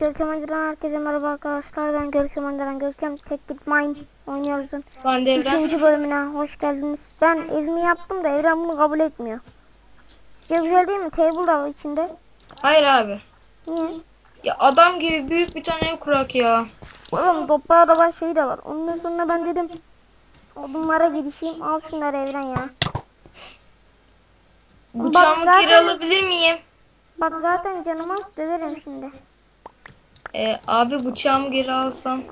Görkem Önceden herkese merhaba arkadaşlar. Ben Görkem Önceden. Görkem Tek Git Mine oynuyoruzun. Ben de Evren. İkinci bölümüne hoş geldiniz. Ben evimi yaptım da Evren bunu kabul etmiyor. Ya güzel değil mi? Table da var içinde. Hayır abi. Niye? Ya adam gibi büyük bir tane kurak ya. Oğlum toprağı da var şey de var. Ondan sonra ben dedim odunlara girişeyim. Al şunları Evren ya. Bıçağımı zaten- geri alabilir miyim? Bak zaten canıma döverim şimdi. Ee, abi bıçağımı geri alsam.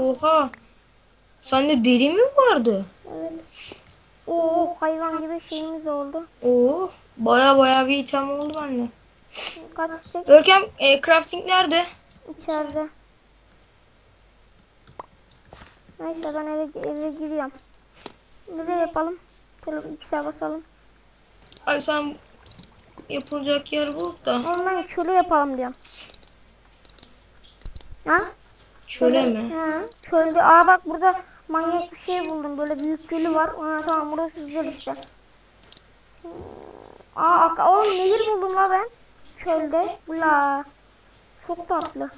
Oha. Sende deri mi vardı? Evet. Oo hayvan gibi şeyimiz oldu. Oo. Baya baya bir item oldu bende. Kaç istek Görkem e, crafting nerede? içeride. Neyse ben eve, eve giriyorum. Nereye yapalım? Şöyle X'e basalım. Abi sen yapılacak yer bul da. Ondan şöyle yapalım diyorum. Ha? Şöyle mi? Ha, çölde. Aa bak burada manyak bir şey buldum. Böyle büyük gölü var. Ha, tamam burası güzel işte. Aa oğlum nehir buldum la ben. Çölde. La. Çok tatlı.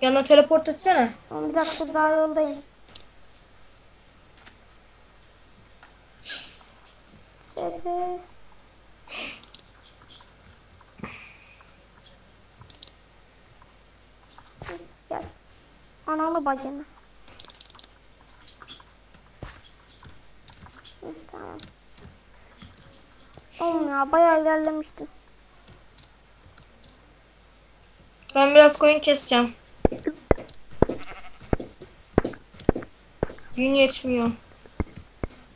Yanına teleport etsene. Ama bir dakika daha yoldayım. Evet. Gel. Analı bacını. Hı, Tamam. Oğlum ya bayağı ilerlemiştim. Ben biraz koyun keseceğim. Gün yetmiyor.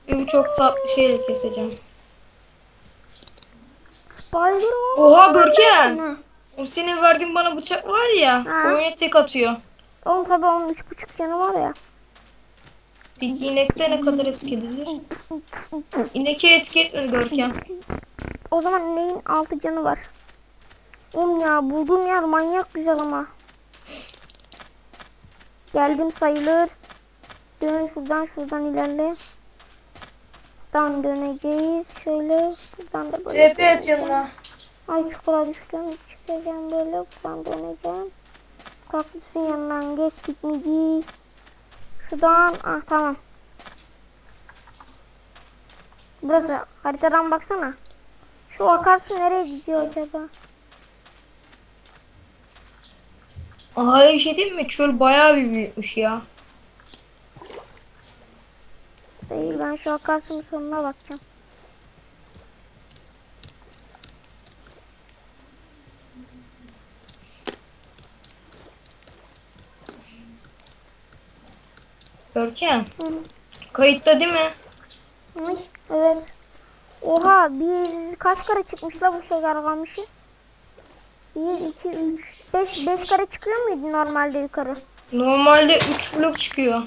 Bir bu çok tatlı şeyle keseceğim. Spider Oha Görkem. O senin verdiğin bana bıçak var ya. Ha. Koyuna tek atıyor. Oğlum tabi onun üç buçuk canı var ya. Peki inekte ne kadar etki edilir? İneke etki etmedi Görkem. O zaman neyin altı canı var? Oğlum ya bulduğum yer manyak güzel ama. Geldim sayılır. Dön şuradan şuradan ilerle. Buradan döneceğiz. Şöyle şuradan da böyle. TP et yanına. Ay çukura düştüm. Çıkacağım böyle. Buradan döneceğim. Kaktüsün yanından geç gitmeyeceğiz. Şuradan. Ah tamam. Burası. Haritadan baksana. Şu akarsu nereye gidiyor acaba? Aha bir şey diyeyim mi? Çöl bayağı bir büyükmüş ya. Değil ben şu akarsunun sonuna bakacağım. Görkem. Hı. Kayıtta değil mi? Ay, evet. Oha bir kaç kare çıkmış la bu şeker kalmışı? 1, 2, 3, 5, 5 kare çıkıyor muydu normalde yukarı? Normalde 3 blok çıkıyor.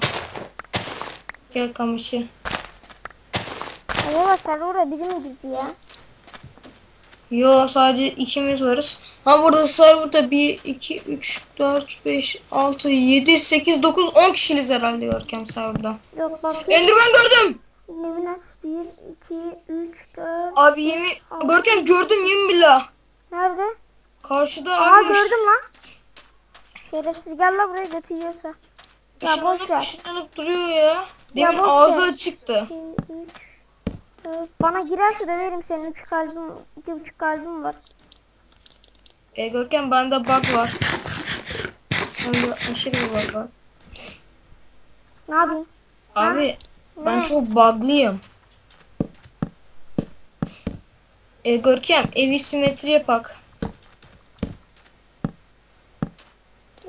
Gel kamışı. Acaba server'a biri mi girdi ya? Yo sadece ikimiz varız. Ha burada serverda 1, 2, 3, 4, 5, 6, 7, 8, 9, 10 kişiliz herhalde Görkem serverda. Yok bakayım. Enderman gördüm. Nemin aç 1, 2, 3, 4. Abi yemin Görkem gördüm yemin billah. Nerede? Karşıda Aa abi gördüm lan. Şerefsiz gel la buraya götü yiyorsa. Ya boş ver. ışınlanıp duruyor ya. Ya Demin boş ağzı ver. açıktı. 2, 3, 4. Bana girerse döverim seni. 3 kalbim, 2,5 kalbim var. E Görkem bende bug var. Bende aşırı bir bug var. Ne yapayım? Abi ben çok buglıyım. E Görkem evi simetri yapak.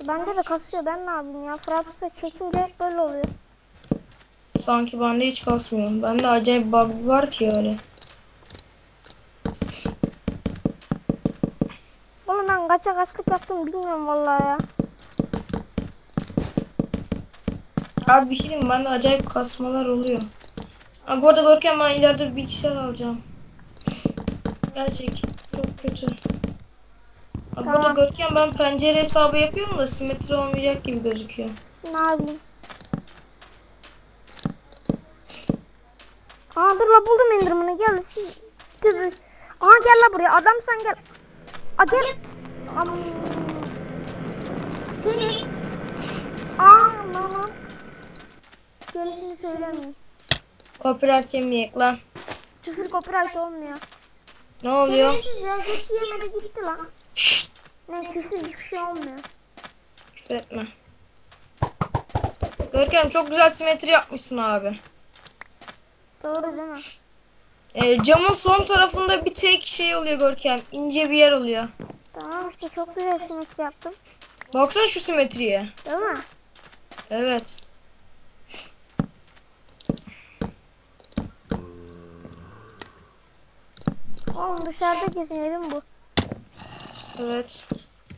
Bende de kasıyor. Ben ne yapayım ya? Fransızca çekince hep böyle oluyor. Sanki bende hiç kasmıyor. Bende acayip bug var ki öyle. Oğlum ben kaça kaçlık yaptım bilmiyorum vallahi ya. Abi bir şey diyeyim bende acayip kasmalar oluyor. Ha, bu arada Görkem ben ileride bir bilgisayar alacağım. Gerçek çok kötü. Arada Tamam. Görkem ben pencere hesabı yapıyorum da simetri olmayacak gibi gözüküyor. Ne yapayım? Aa dur la buldum Enderman'ı gel. Aha gel la buraya adam sen gel. Aa gel. Am. Seni. Aa lan. Gerisini söylemeyeyim. Copyright yemeyek lan. Küfür copyright olmuyor. Ne oluyor? Gitti yemedi gitti lan. Şşt. Ne küfür hiçbir şey olmuyor. Küfür etme. Görkem çok güzel simetri yapmışsın abi. Doğru değil mi? Ee, camın son tarafında bir tek şey oluyor Görkem. İnce bir yer oluyor. Tamam işte çok güzel simetri yaptım. Baksana şu simetriye. Değil mi? Evet. Oğlum dışarıda kesin evim bu. Evet.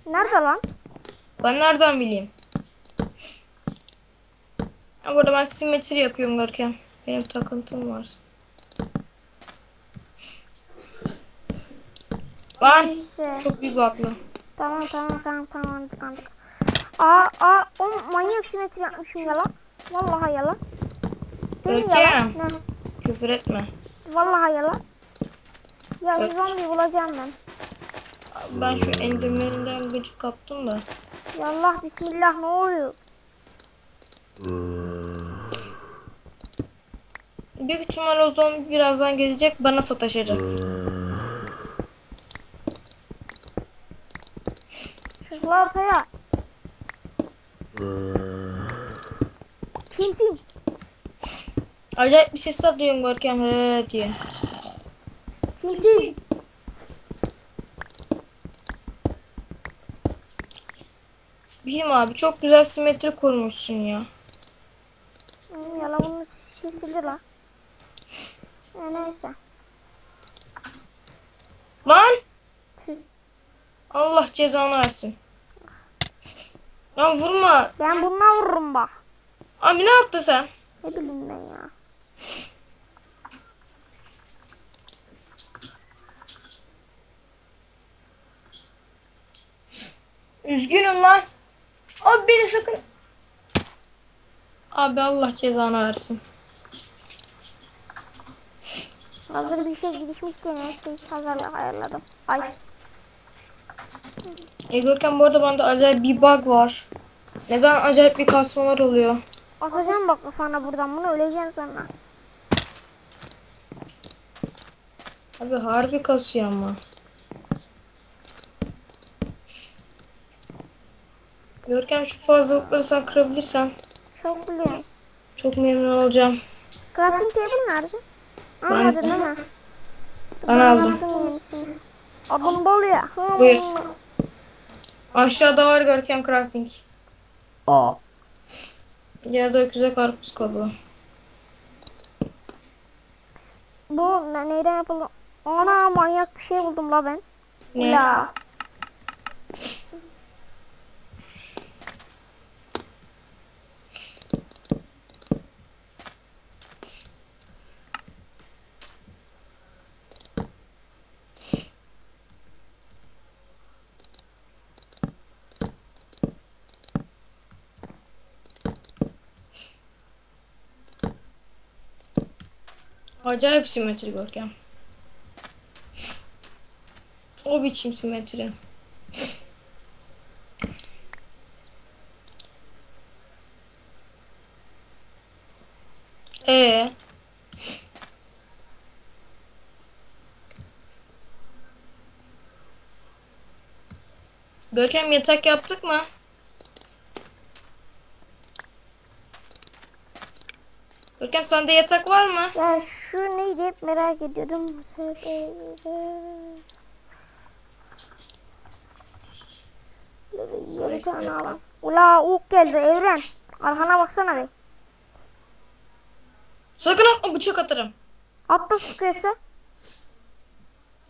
Nerede lan? Ben nereden bileyim? Ha, burada ben simetri yapıyorum Görkem. Benim takıntım var. Lan Neyse. çok büyük baklı. Tamam tamam tamam tamam anladık. Aa aa o manyak simetri yapmışım ya lan. Vallahi yalan. Görkem. yalan. Küfür etme. Vallahi yalan. Ya Evet. zombi bulacağım ben. Ben şu endirmeninden gıcık kaptım da. Ya Allah bismillah ne oluyor? Büyük ihtimal o zombi birazdan gelecek bana sataşacak. Şuşla ortaya. Kimsin? Acayip bir ses duyuyorum Görkem he diye. Kimsin? Bilmiyorum abi çok güzel simetri kurmuşsun ya. Hmm, Yala bunu sildi la. Ya neyse. Lan. Allah cezanı versin. Lan vurma. Ben bununla vururum bak. Abi ne yaptın sen? Ne bileyim ben ya. Üzgünüm lan. Abi beni sakın. Abi Allah cezanı versin. Hazır bir şey gelişmişken her şeyi hazır ayarladım. Ay. E Görkem bu arada bende acayip bir bug var. Neden acayip bir kasmalar oluyor? Atacağım bak kafana buradan bunu öleceksin sonra. Abi harbi kasıyor ama. Görkem şu fazlalıkları sen kırabilirsen Çok biliyorum. çok memnun olacağım. Crafting table nerede? Almadın değil mi? Ben aldım. bol ya. Hı, Buyur. Aşağıda var Görkem crafting. Aa. Yerde öküze karpuz kabuğu. Bu ne, neyden yapıldı? Ana manyak bir şey buldum la ben. Ne? La. Acayip simetri Görkem. O biçim simetri. Ee, Görkem yatak yaptık mı? Görkem sende yatak var mı? Ya şu neydi hep merak ediyordum. Yedi tane alalım. Ula uk geldi evren. Arkana baksana be. Sakın atma bıçak atarım. Atla sıkıyorsa.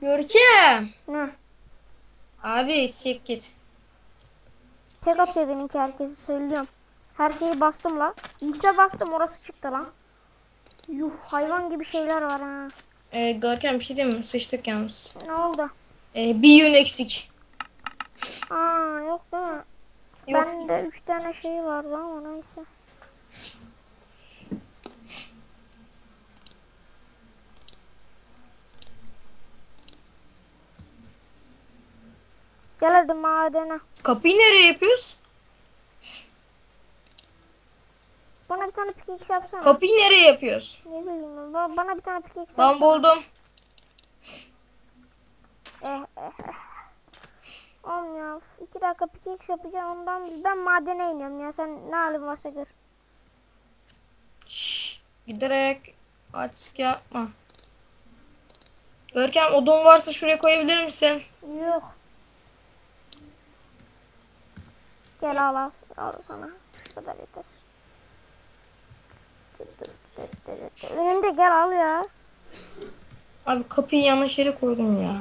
Görkem. Ne? Abi çek git. Tek atıyor benimki herkese söylüyorum. Her şeyi bastım la. İlkse bastım orası çıktı lan. Yuh hayvan gibi şeyler var ha. Ee, Görkem bir şey diyeyim mi? Sıçtık yalnız. Ne oldu? Ee, bir yün eksik. Aa yok değil mi? Yok. Bende 3 tane şey vardı ama neyse. Gel hadi madene. Kapıyı nereye yapıyoruz? Bana bir tane pickaxe yapsana. Kapıyı nereye yapıyoruz? ne bileyim. Ba- Bana bir tane pickaxe Ben buldum. Eh eh eh. Oğlum ya iki dakika pickaxe yapacağım ondan ben madene iniyorum ya sen ne halin varsa gör. Şşş. Giderek artık yapma. Görkem odun varsa şuraya koyabilir misin? Yok. Gel al al, al sana. Şu kadar yeter. Önünde gel al ya. Abi kapıyı yanlış yere koydum ya.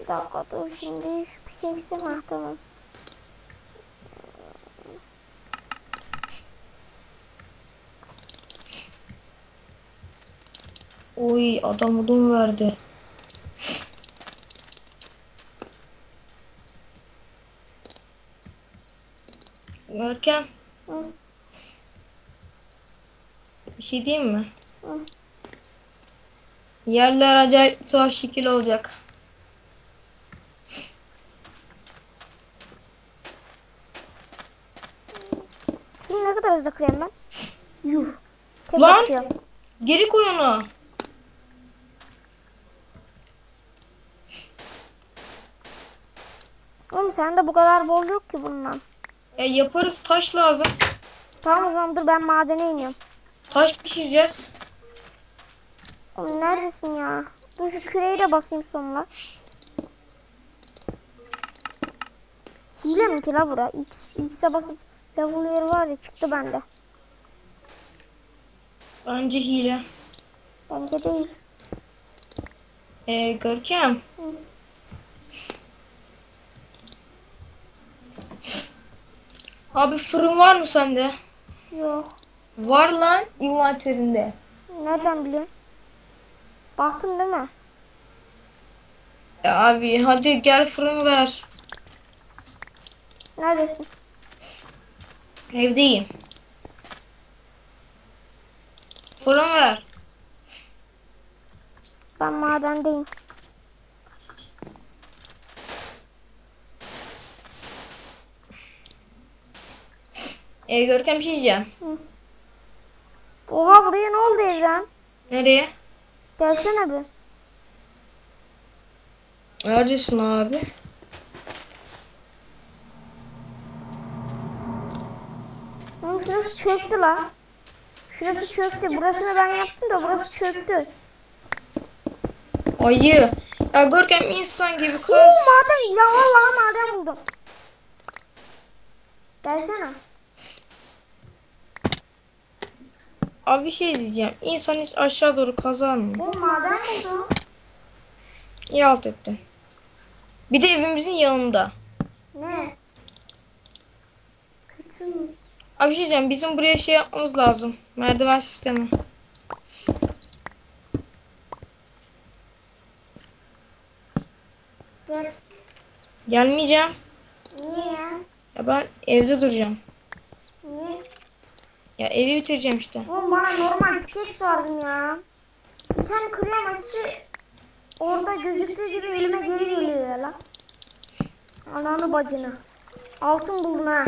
Bir dakika dur şimdi şu pickaxe'im ha tamam. Oy adam odun verdi. Görkem Hı. bir şey diyeyim mi? Hı. Yerler acayip tuhaf şekil olacak. Şimdi ne kadar hızlı kırıyorum ben? Yuh. Tek Lan! atıyorum. Geri koy onu. Oğlum sende bu kadar bol yok ki bundan. Ya yaparız taş lazım. Tamam o zaman dur ben madene iniyorum. Taş pişireceğiz. Oğlum neredesin ya? Dur şu küreği de basayım sonuna. Hile mi ki la bura? X, X'e basıp level yeri var ya çıktı bende. Bence hile. Bence değil. Ee, Görkem. Abi fırın var mı sende? Yok. Var lan envanterinde. Nereden biliyorsun? Baktın değil mi? Ya abi hadi gel fırın ver. Neredesin? Evdeyim. Fırın ver. Ben madendeyim. Ee, Görkem bir şey diyeceğim. Oha buraya ne oldu evren? Nereye? Gelsene bir. Neredesin abi? Oğlum şurası çöktü la. Şurası çöktü. Burasını ben yaptım da burası çöktü. Ayı. Ya Görkem insan gibi Oo kaz. maden. Ya vallahi maden buldum. Gelsene. Abi bir şey diyeceğim. İnsan hiç aşağı doğru kazar mı? Bu maden buldum. İyi alt ettin. Bir de evimizin yanında. Ne? Mü? Abi şey diyeceğim. Bizim buraya şey yapmamız lazım. Merdiven sistemi. Gel. Gelmeyeceğim. Niye? Ya ben evde duracağım. Ya evi bitireceğim işte. Oğlum bana normal pickaxe verdin ya. Bir tane kırıyorum hepsi orada gözüktüğü gibi elime geri geliyor ya lan. Ananı bacını. Altın buldum ha.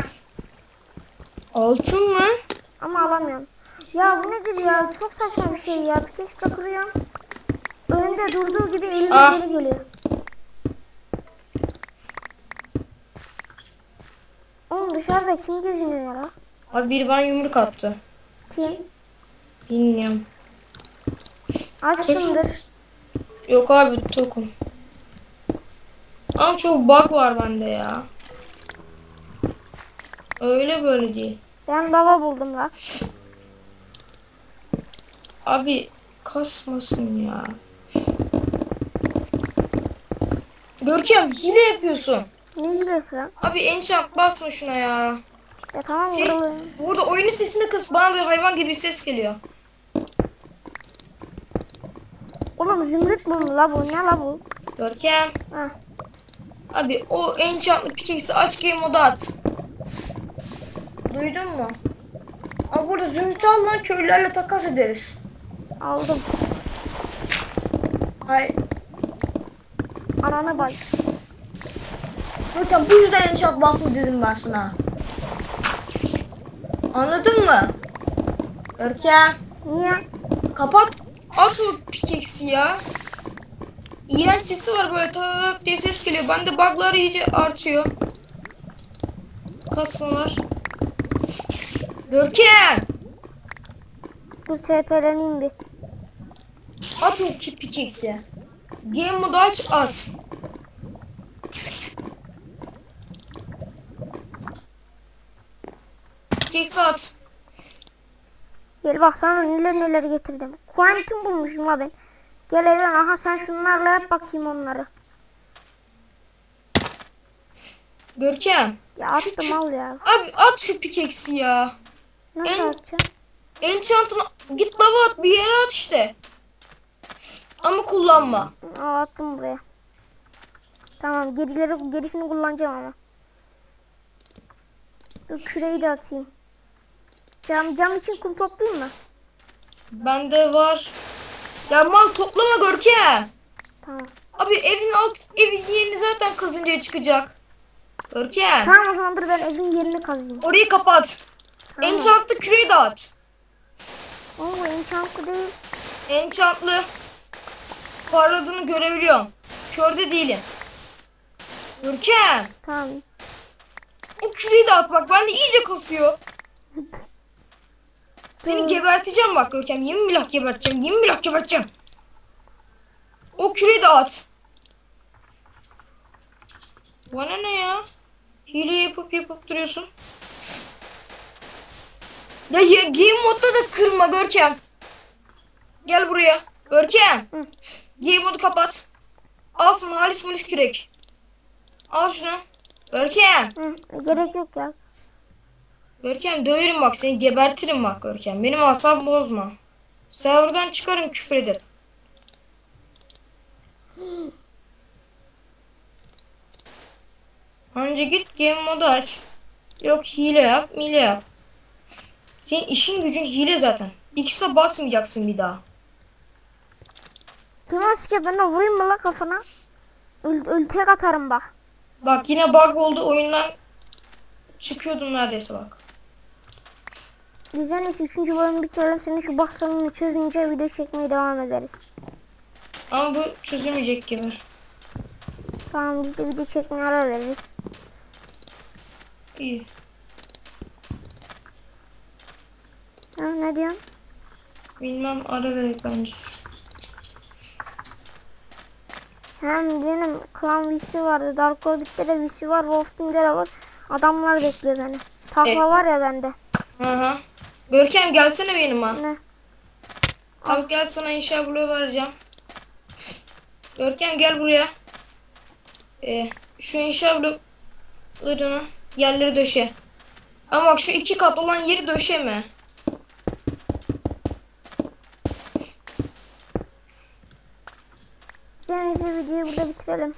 Altın mı? Ama alamıyorum. Ya bu nedir ya? Çok saçma bir şey ya. Pickaxe kırıyorum. Önünde durduğu gibi elime Ah. geri geliyor. Oğlum dışarıda kim geziniyor ya? Abi biri bana yumruk attı. Kim? Bilmiyorum. Açsındır. Yok abi tokum. Ama çok bug var bende ya. Öyle böyle değil. Ben dava buldum lan. Abi kasmasın ya. Görkem hile yapıyorsun. Ne hilesi? Abi enchant basma şuna ya. Ya tamam Şey, buralı. burada oyunun sesini kıs. Bana da hayvan gibi bir ses geliyor. Oğlum zümrüt mu la bu? Ne la bu? Görkem. Ha. Abi o enchantlı pickaxe'i aç game moda at. Duydun mu? Ama burada zümrüt al lan köylülerle takas ederiz. Aldım. Hayır. Ananı bak. Görkem bu yüzden enchant basma dedim ben sana. Anladın mı? Görkem. Niye? Kapat. At o pickaxe'i ya. İğrenç sesi var böyle tak diye ses geliyor. Bende buglar iyice artıyor. Kasmalar. Görkem. Dur TP'leneyim bir. At o pickaxe'i. Game modu aç at. At. Gel bak sana neler neler getirdim. Quantum bulmuşum la ben. Gel Eren aha sen şunlarla yap bakayım onları. Görkem. Ya attım al ya. Abi at şu pickaxe'i ya. Nasıl En- atacağım? Enchant'ını git lava at bir yere at işte. Ama kullanma. Al attım buraya. Tamam gerileri, gerisini kullanacağım ama. Dur küreği de atayım. Cam, cam için kum toplayayım mı? Bende var. Ya mal toplama Görkem. Tamam. Abi evin alt evin yerini zaten kazınca çıkacak. Görkem. Tamam o zaman dur ben evin yerini kazayım. Orayı kapat. Tamam. Enchantlı küreği de at. Oo enchantlı değil. Enchantlı. Parladığını görebiliyorum. Körde değilim. Görkem. Tamam. O küreği de at bak. Bende iyice kasıyor. Seni geberteceğim bak Görkem. Yemin billah geberteceğim. Yemin billah geberteceğim. O küreği de at. Bana ne ya? Hile yapıp yapıp duruyorsun. Ya, ya game modda da kırma Görkem. Gel buraya. Görkem. Hı. Game modu kapat. Al sana Halis Mulis kürek. Al şunu. Görkem. Hı, gerek yok ya. Görkem döverim bak seni gebertirim bak Görkem. Benim asabımı bozma. Serverdan çıkarım küfür ederim. Önce git game modu aç. Yok hile yap, mile yap. Senin işin gücün hile zaten. X'e basmayacaksın bir daha. De vurayım mı la kafana? Öl, öl atarım bak. Bak yine bug oldu oyundan çıkıyordum neredeyse bak. Biz en iyisi 3. bölüm bitirelim. Senin şu sorununu çözünce video çekmeye devam ederiz. Ama bu çözülmeyecek gibi. Tamam biz de video çekmeye ara veririz. İyi. Ha, ne diyorsun? Bilmem ara verek bence. Hem benim klan VC vardı. Dark Orbit'te de VC var. Wolfteam'de de var. Adamlar bekliyor beni. Takla E- var ya bende. Hı hı. Görkem gelsene yanıma. Ne? Abi gel sana inşa bloğu vereceğim. Görkem gel buraya. Ee, şu inşa bloklarını yerleri döşe. Ama bak şu iki kat olan yeri döşeme. En iyisi videoyu burada bitirelim.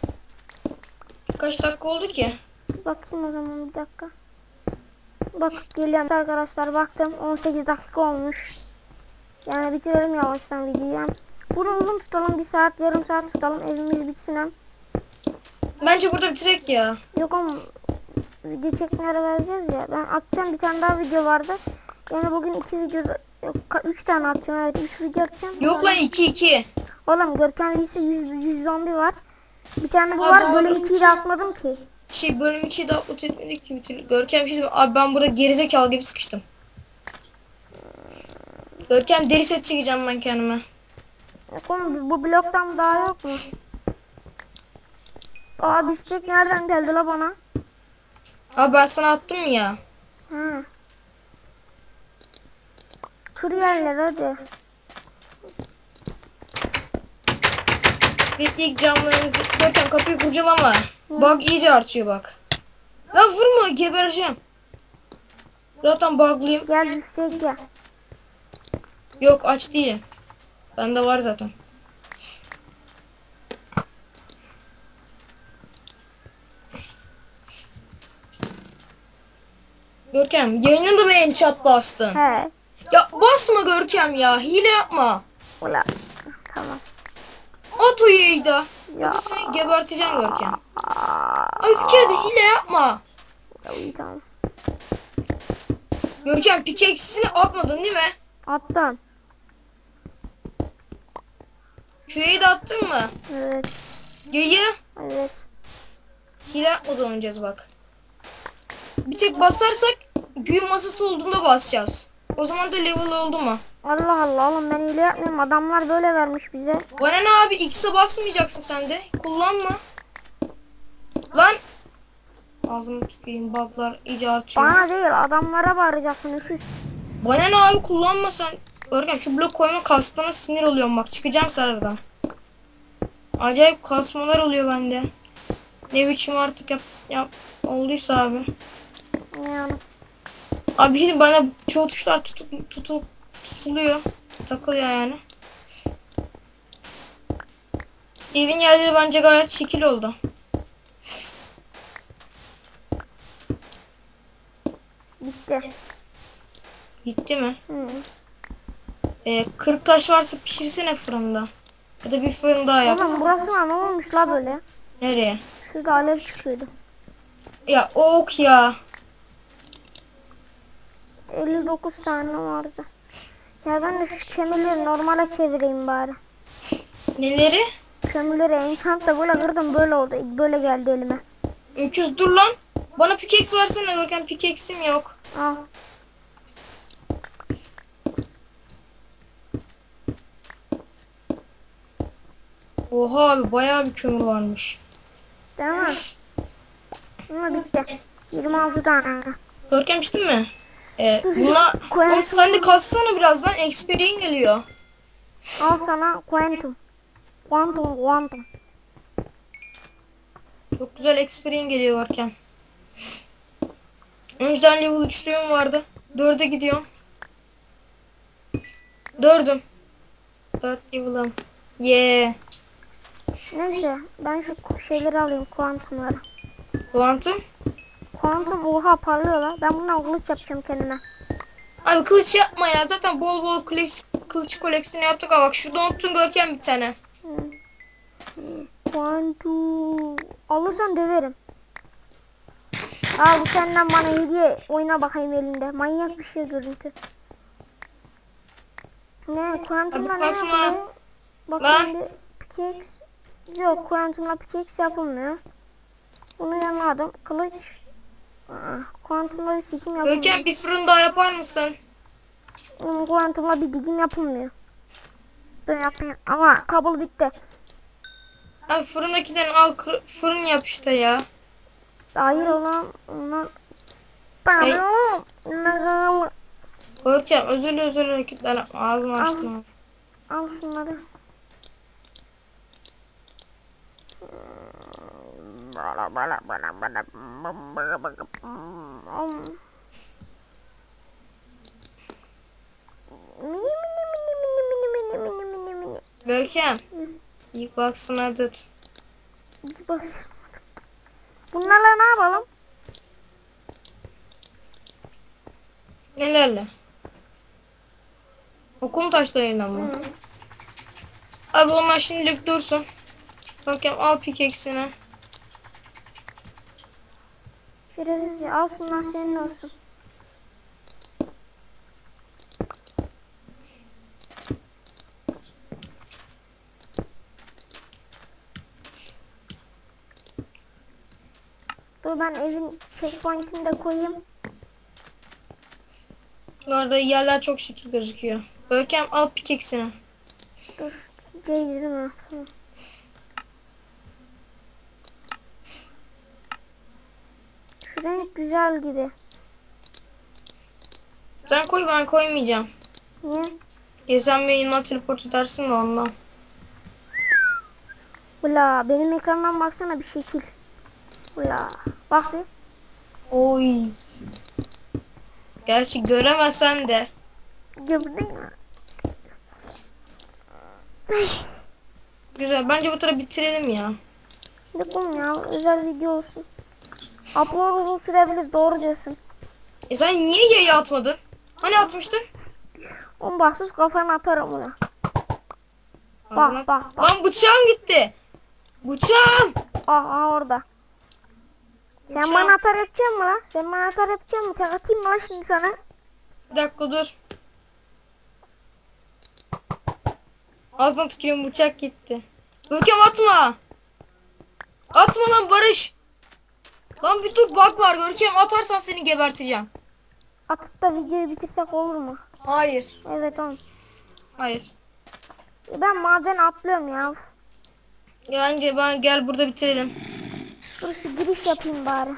Kaç dakika oldu ki? Bakayım o zaman bir dakika. Bak geliyorum arkadaşlar baktım 18 dakika olmuş. Yani bitirelim yavaştan videoyu. Bunu uzun tutalım bir saat yarım saat tutalım evimiz bitsin hem. Bence burada bitirek ya. Yok ama video çekmeye vereceğiz ya. Ben atacağım bir tane daha video vardı. Yani bugün iki video yok üç tane atacağım evet üç video atacağım. Yok lan 2 2. Oğlum Görkem Lise 100, 100 zombi var. Bir tane bu var bölüm 2'yi de atmadım ki. Şey bölüm 2'yi de upload etmedik ki bitir. Görkem şey? Abi ben burada gerizekalı gibi sıkıştım. Görkem deri set çekeceğim ben kendime. Yok oğlum bu bloktan daha yok mu? Aa bistek nereden geldi la bana? Abi ben sana attım ya. Ha. Kır yerler hadi. Bir ilk camlarımızı Görkem kapıyı kurcalama. Bak iyice artıyor bak. Lan vurma gebereceğim. Zaten bug'lıyım. Gel yüksek gel. Yok aç değilim. Bende var zaten. Görkem yayına da mı en chat bastın? He. Ya basma Görkem ya hile yapma. Ula. Tamam. At o. Ya. Seni geberteceğim Görkem. Abi bir kere de hile yapma. Ya, iyi tamam. Görkem pikeksini atmadın değil mi? Attım. Yayı da attın mı? Evet. Yayı Evet. hile yapmadan oynayacağız bak. Bir tek basarsak büyü masası olduğunda basacağız. O zaman da level oldu mu? Allah Allah oğlum ben hile yapmıyorum. Adamlar böyle vermiş bize. Bana ne abi X'e basmayacaksın sen de. Kullanma. Lan. Ağzımı tüküreyim buglar iyice artıyor. Bana değil adamlara bağıracaksın öküz. Bana ne abi kullanma sen. Örgen şu blok koyma kastana sinir oluyorum bak çıkacağım serverdan. Acayip kasmalar oluyor bende. Ne biçim artık yap, yap olduysa abi. Yani. Abi şimdi bana çoğu tuşlar tutup tutup tutuluyor. Takılıyor yani. Evin yerleri bence gayet şekil oldu. Bitti. Gitti mi? Hı. Ee, 40 taş varsa pişirsene fırında. Ya da bir fırın daha yap. Oğlum burası olmuş la böyle? Nereye? Şurada alev çıkıyordu. Ya ok ya. 59 tane vardı. Ya ben de şu kömürleri normale çevireyim bari. Neleri? Kömürleri enchant'ta böyle kırdım böyle oldu. Böyle geldi elime. Öküz dur lan. Bana pickaxe versene Görkem pickaxe'im yok. Al. Oha abi bayağı bir kömür varmış. Değil mi? Ama bitti. 26 tane. Görkem içtin mi? Ee, buna... Oğlum sen de kassana birazdan. Experian geliyor. Al sana quantum. Quantum quantum. Çok güzel Experian geliyor Görkem. Önceden level 3'lüğüm vardı. 4'e gidiyorum. 4'üm. 4 level'ım. Yeah. Neyse ben şu şeyleri alayım kuantumları. Quantum. Kuantum oha parlıyor la. Ben bundan kılıç yapacağım kendime. Abi kılıç yapma ya. Zaten bol bol kılıç, kılıç koleksiyonu yaptık. Ama bak şurada unuttun Görkem bir tane. Kuantum. Alırsan döverim. Al bu senden bana hediye. Oyna bakayım elinde. Manyak bir şey görüntü. Ne kuantumla ne kasma. yapılıyor? Bakayım bir pickaxe. Yok kuantumla pickaxe yapılmıyor. Bunu yanladım. Kılıç. Aa, kuantumla bir sikim yapılmıyor. Görkem bir fırın daha yapar mısın? Kuantumla bir dikim yapılmıyor. Ben yapayım. Ama kabul bitti. Abi fırındakinden al fırın yap işte ya. Hayır olan ondan. Görkem özür özür hareketler. Ağzımı açtım. Al şunları. Görkem. İlk baksana tut. Bak. Bunlarla ne yapalım? Nelerle? Okul taşlarıyla mı? Abi onlar şimdilik dursun. Görkem al pikeksini. Şerefsiz ya, al şunlar senin olsun. Dur ben evin checkpoint'ini de koyayım. Orada yerler çok şekil gözüküyor. Görkem al pikeksini. Dur. C değil mi? Tamam. Şu renk güzel gibi. Sen koy ben koymayacağım. Niye? Ya sen beni yanına teleport edersin de ondan. Ula benim ekrandan baksana bir şekil. Ula bak bir. Oy. Gerçi göremezsen de. Gördün mü? Güzel. Bence bu turu bitirelim ya. Oğlum ya özel video olsun. Upload uzun sürebilir doğru diyorsun. E sen niye yayı atmadın? Hani atmıştın? On bahtsız kafana atarım ona. Ağzına- Bak bak bak. Lan bıçağım gitti. Bıçağım. Ah ah orada. Sen Bıçağım. bana atar yapacaksın mı lan? Sen bana atar yapacaksın mı? Tek atayım mı lan şimdi sana? Bir dakika dur. Ağzına tükürüyorum bıçak gitti. Görkem atma. Atma lan Barış. Lan bir dur bak var Görkem atarsan seni geberteceğim. Atıp da videoyu bitirsek olur mu? Hayır. Evet oğlum. Hayır. Ben maden atlıyorum ya. Ya önce ben gel burada bitirelim. Dur şu giriş yapayım bari.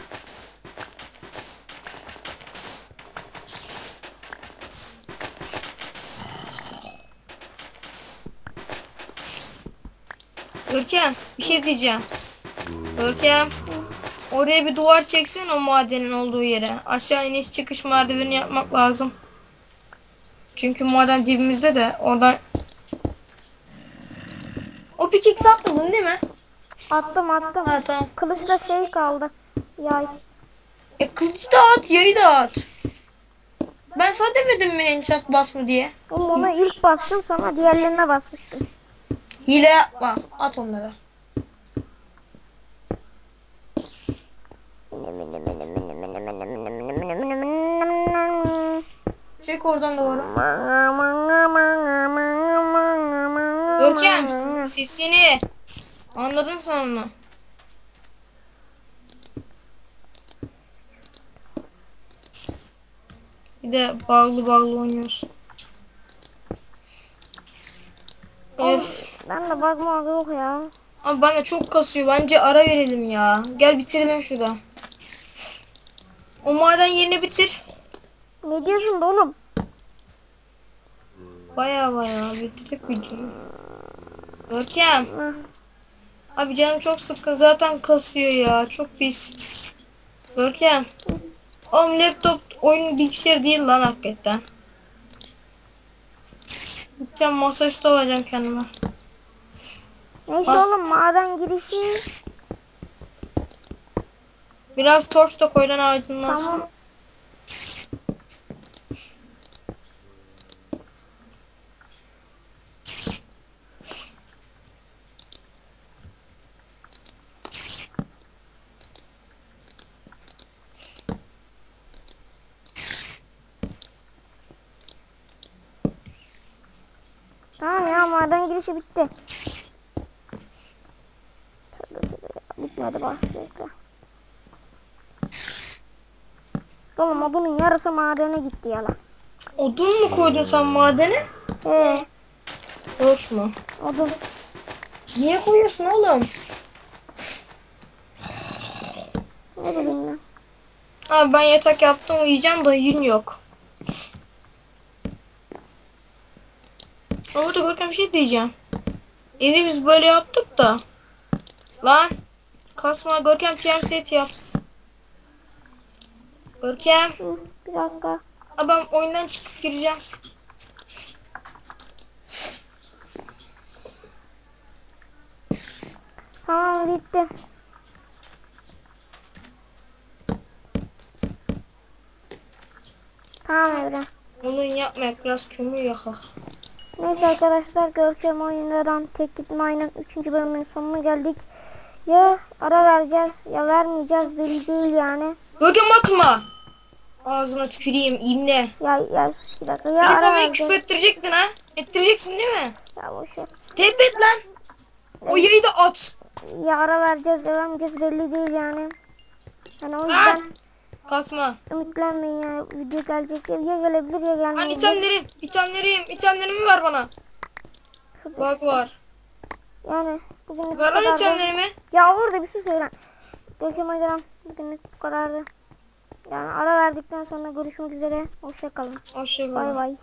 Görkem bir şey diyeceğim. Görkem. Oraya bir duvar çeksin o madenin olduğu yere. Aşağı iniş çıkış merdiveni yapmak lazım. Çünkü maden dibimizde de oradan... O pikik atmadın değil mi? Attım attım. Ha tamam. Kılıçta şey kaldı. Yay. E kılıcı da at, yayı da at. Ben sana demedim mi enchant basma diye. Oğlum ona ilk bastım sonra diğerlerine basmıştım. Hile yapma. At onları. Çek oradan doğru. Görkem sesini. Anladın onu. Bir de bağlı bağlı oynuyoruz. Öf. Ben de bakma yok ya. Ama bana çok kasıyor. Bence ara verelim ya. Gel bitirelim şurada. O maden yerini bitir. Ne diyorsun da oğlum? Baya baya bitirip videoyu. Görkem. Hı. Abi canım çok sıkkın. Zaten kasıyor ya. Çok pis. Görkem. Oğlum laptop oyun bilgisayar değil lan hakikaten. Gideceğim masaüstü alacağım kendime. Neyse Bas. oğlum maden girişi. Biraz torç da koy lan aydınlansın. Tamam. Tamam ya maden girişi bitti. Tövbe tövbe ya, Bitmedi bak bekle. Oğlum odunun yarısı madene gitti ya lan. Odun mu koydun sen madene? Ee, Boş mu? odun. Niye koyuyorsun oğlum? Ne bileyim ben. Abi ben yatak yaptım uyuyacağım da yün yok. Ama da Görkem bir şey diyeceğim. Evi biz böyle yaptık da. Lan. Kasma Görkem TM set yap. Görkem. Hı, bir dakika. Abi ben oyundan çıkıp gireceğim. Tamam bitti. Tamam Evren. Onu yapmayak biraz kömür yakak. Neyse arkadaşlar Görkem oyunlardan tek gitme aynen 3. bölümün sonuna geldik. Ya ara vereceğiz ya vermeyeceğiz belli değil yani. Görkem atma. Ağzına tüküreyim imle. Ya ya bir dakika ya Beni ara küfür ettirecektin ha. Ettireceksin değil mi? Ya boşver. Tepet lan. O yayı da at. Ya ara vereceğiz vermeyeceğiz belli değil yani. Yani o Lan. yüzden Kasma. ümitlenmeyin ya video gelecek ya, ya gelebilir ya Lan gelmeyebilir. itemlerim, itemlerim, itemlerimi ver bana. Bak var. Yani bugünlük bu Ver lan kadardı. itemlerimi. Ya orada bir şey söyle. Görkem Aydan bugünlük bu kadardı. Yani ara verdikten sonra görüşmek üzere. Hoşçakalın. Hoşçakalın. Bay bay.